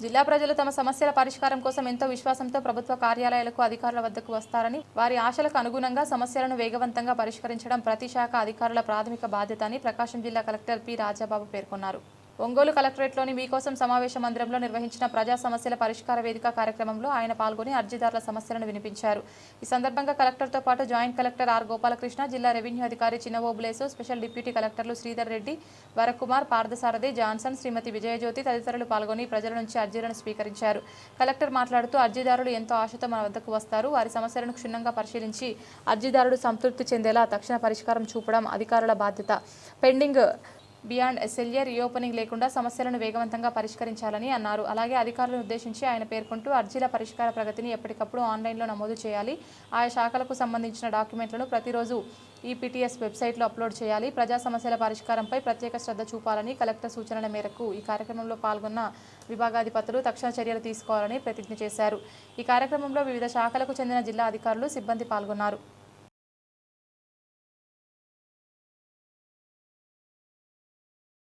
జిల్లా ప్రజలు తమ సమస్యల పరిష్కారం కోసం ఎంతో విశ్వాసంతో ప్రభుత్వ కార్యాలయాలకు అధికారుల వద్దకు వస్తారని వారి ఆశలకు అనుగుణంగా సమస్యలను వేగవంతంగా పరిష్కరించడం ప్రతి శాఖ అధికారుల ప్రాథమిక బాధ్యత అని ప్రకాశం జిల్లా కలెక్టర్ పి రాజాబాబు పేర్కొన్నారు. ఒంగోలు కలెక్టరేట్లోని మీకోసం సమావేశ మందిరంలో నిర్వహించిన ప్రజా సమస్యల పరిష్కార వేదిక కార్యక్రమంలో ఆయన పాల్గొని అర్జీదారుల సమస్యలను వినిపించారు. ఈ సందర్భంగా కలెక్టర్తో పాటు జాయింట్ కలెక్టర్ ఆర్ గోపాలకృష్ణ జిల్లా రెవెన్యూ అధికారి చిన్నవోబులేసు స్పెషల్ డిప్యూటీ కలెక్టర్లు శ్రీధర్ రెడ్డి వరకుమార్ పార్థసారథి జాన్సన్ శ్రీమతి విజయజ్యోతి తదితరులు పాల్గొని ప్రజల నుంచి అర్జీలను స్వీకరించారు. కలెక్టర్ మాట్లాడుతూ అర్జీదారులు ఎంతో ఆశతో మన వద్దకు వస్తారు. వారి సమస్యలను క్షుణ్ణంగా పరిశీలించి అర్జీదారుడు సంతృప్తి చెందేలా తక్షణ పరిష్కారం చూపడం అధికారుల బాధ్యత. పెండింగ్ బియాండ్ ఎస్ఎల్ఏ రీఓపెనింగ్ లేకుండా సమస్యలను వేగవంతంగా పరిష్కరించాలని అన్నారు. అలాగే అధికారులను ఉద్దేశించి ఆయన పేర్కొంటూ అర్జీల పరిష్కార ప్రగతిని ఎప్పటికప్పుడు ఆన్లైన్లో నమోదు చేయాలి. ఆయా శాఖలకు సంబంధించిన డాక్యుమెంట్లను ప్రతిరోజు ఈపీటీఎస్ వెబ్సైట్లో అప్లోడ్ చేయాలి. ప్రజా సమస్యల పరిష్కారంపై ప్రత్యేక శ్రద్ధ చూపాలని కలెక్టర్ సూచనల మేరకు ఈ కార్యక్రమంలో పాల్గొన్న విభాగాధిపతులు తక్షణ చర్యలు తీసుకోవాలని ప్రతిజ్ఞ చేశారు. ఈ కార్యక్రమంలో వివిధ శాఖలకు చెందిన జిల్లా అధికారులు సిబ్బంది పాల్గొన్నారు.